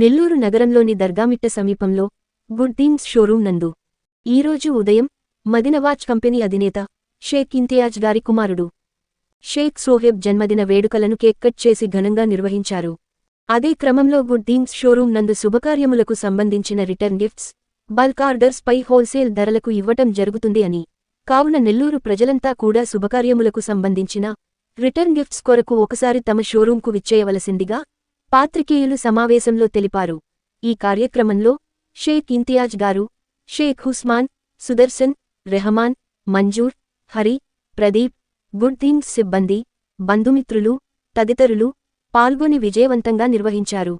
నెల్లూరు నగరంలోని దర్గామిట్ట సమీపంలో good things showroom నందు. ఈరోజు ఉదయం మదినవాచ్ కంపెనీ అధినేత షేక్ ఇంతియాజ్ గారి కుమారుడు షేక్ సోహెబ్ జన్మదిన వేడుకలను కేక్ కట్ చేసి ఘనంగా నిర్వహించారు. అదే క్రమంలో గుడ్ థింగ్స్ షోరూం నందు శుభకార్యములకు సంబంధించిన రిటర్న్ గిఫ్ట్స్ బల్క్ ఆర్డర్స్ పై హోల్సేల్ ధరలకు ఇవ్వటం జరుగుతుంది అని. కావున నెల్లూరు ప్రజలంతా కూడా శుభకార్యములకు సంబంధించిన రిటర్న్ గిఫ్ట్స్ కొరకు ఒకసారి తమ షోరూంకు విచ్చేయవలసిందిగా పాత్రికేయులు సమావేశంలో తెలిపారు. ఈ కార్యక్రమంలో షేక్ ఇంతియాజ్ గారు షేక్ హుస్మాన్ సుదర్శన్ రెహమాన్ మంజూర్ హరి ప్రదీప్ గుడ్ థింగ్స్ సిబ్బంది బంధుమిత్రులు తదితరులు పాల్గొని విజయవంతంగా నిర్వహించారు.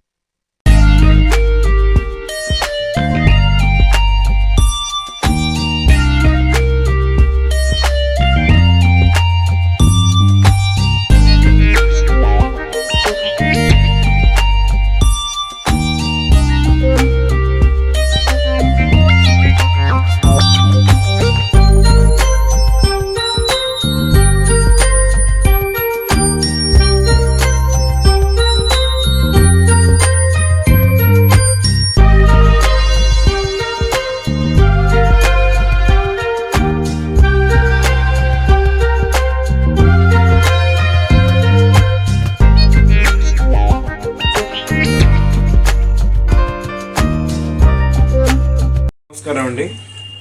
నమస్కారం అండి.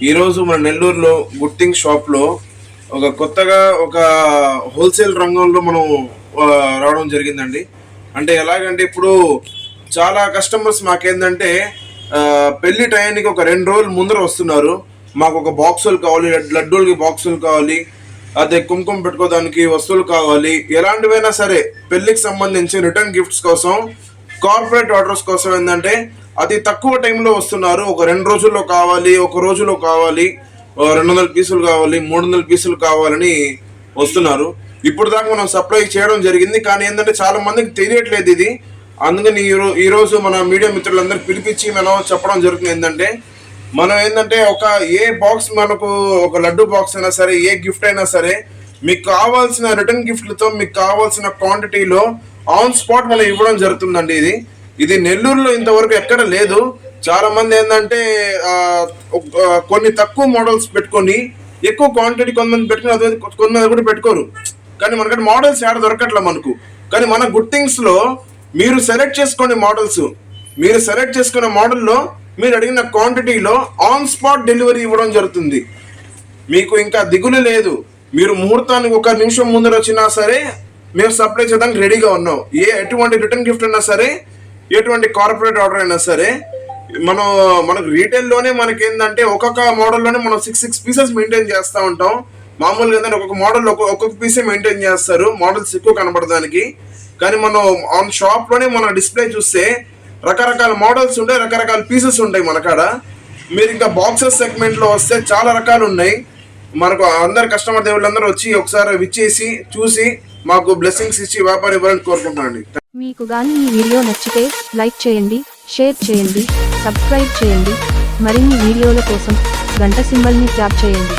ఈరోజు మన నెల్లూరులో గుట్టింగ్ షాప్లో ఒక కొత్తగా ఒక హోల్సేల్ రంగంలో మనం రావడం జరిగిందండి. అంటే ఎలాగంటే ఇప్పుడు చాలా కస్టమర్స్ మాకేందంటే పెళ్ళి టయానికి ఒక రెండు రోజులు ముందర వస్తున్నారు. మాకు ఒక బాక్సులు కావాలి లడ్డూలకి బాక్సులు కావాలి అదే కుంకుమ పెట్టుకోవడానికి వస్తువులు కావాలి ఎలాంటివైనా సరే పెళ్ళికి సంబంధించి రిటర్న్ గిఫ్ట్స్ కోసం కార్పొరేట్ ఆర్డర్స్ కోసం ఏంటంటే అతి తక్కువ టైంలో వస్తున్నారు. ఒక రెండు రోజుల్లో కావాలి ఒక రోజులో కావాలి రెండు వందల పీసులు కావాలి మూడు వందల పీసులు కావాలని వస్తున్నారు. ఇప్పుడు దాకా మనం సప్లై చేయడం జరిగింది. కానీ ఏంటంటే చాలా మందికి తెలియట్లేదు ఇది. అందుకని ఈ ఈరోజు మన మీడియా మిత్రులందరూ పిలిపించి మనం చెప్పడం జరుగుతుంది. ఏంటంటే మనం ఏంటంటే ఒక ఏ బాక్స్ మనకు ఒక లడ్డు బాక్స్ అయినా సరే ఏ గిఫ్ట్ అయినా సరే మీకు కావాల్సిన రిటర్న్ గిఫ్ట్లతో మీకు కావాల్సిన క్వాంటిటీలో ఆన్ స్పాట్ మనం ఇవ్వడం జరుగుతుందండి ఇది. ఇది నెల్లూరులో ఇంతవరకు ఎక్కడ లేదు. చాలా మంది ఏంటంటే కొన్ని తక్కువ మోడల్స్ పెట్టుకొని ఎక్కువ క్వాంటిటీ కొంతమంది పెట్టుకుని అదే కొంతమంది కూడా పెట్టుకోరు. కానీ మనకంటే మోడల్స్ ఏడ దొరకట్లే మనకు. కానీ మన గుడ్ థింగ్స్లో మీరు సెలెక్ట్ చేసుకోండి మోడల్స్ మీరు సెలెక్ట్ చేసుకున్న మోడల్లో మీరు అడిగిన క్వాంటిటీలో ఆన్ స్పాట్ డెలివరీ ఇవ్వడం జరుగుతుంది. మీకు ఇంకా దిగులు లేదు. మీరు ముహూర్తానికి ఒక నిమిషం ముందర వచ్చినా సరే మేము సప్లై చేయడానికి రెడీగా ఉన్నాం. ఏ ఎటువంటి రిటర్న్ గిఫ్ట్ అయినా సరే ఎటువంటి కార్పొరేట్ ఆర్డర్ అయినా సరే మనం మనకు రీటైల్లోనే మనకి ఏంటంటే ఒక్కొక్క మోడల్లోనే మనం సిక్స్ సిక్స్ పీసెస్ మెయింటైన్ చేస్తూ ఉంటాం. మామూలుగా ఏంటంటే ఒక్కొక్క మోడల్ ఒక్కొక్క పీసే మెయింటైన్ చేస్తారు. మోడల్స్ ఎక్కువ కనపడడానికి కానీ మనం ఆన్ షాప్లోనే మన డిస్ప్లే చూస్తే రకరకాల మోడల్స్ ఉంటాయి రకరకాల పీసెస్ ఉంటాయి మన కాడ. మీరు ఇంకా బాక్సెస్ సెగ్మెంట్లో వస్తే చాలా రకాలు ఉన్నాయి. మనకు అందరు కస్టమర్ దేవుళ్ళందరూ వచ్చి ఒకసారి విచ్చేసి చూసి మాకు బ్లెస్సింగ్స్ ఇచ్చి వ్యాపారం ఇవ్వాలని కోరుకుంటున్నాను మీకు గాని ఈ వీడియో నచ్చితే లైక్ చేయండి షేర్ చేయండి సబ్స్క్రైబ్ చేయండి. మరిన్ని వీడియోల కోసం గంట సింబల్ని ట్యాప్ చేయండి.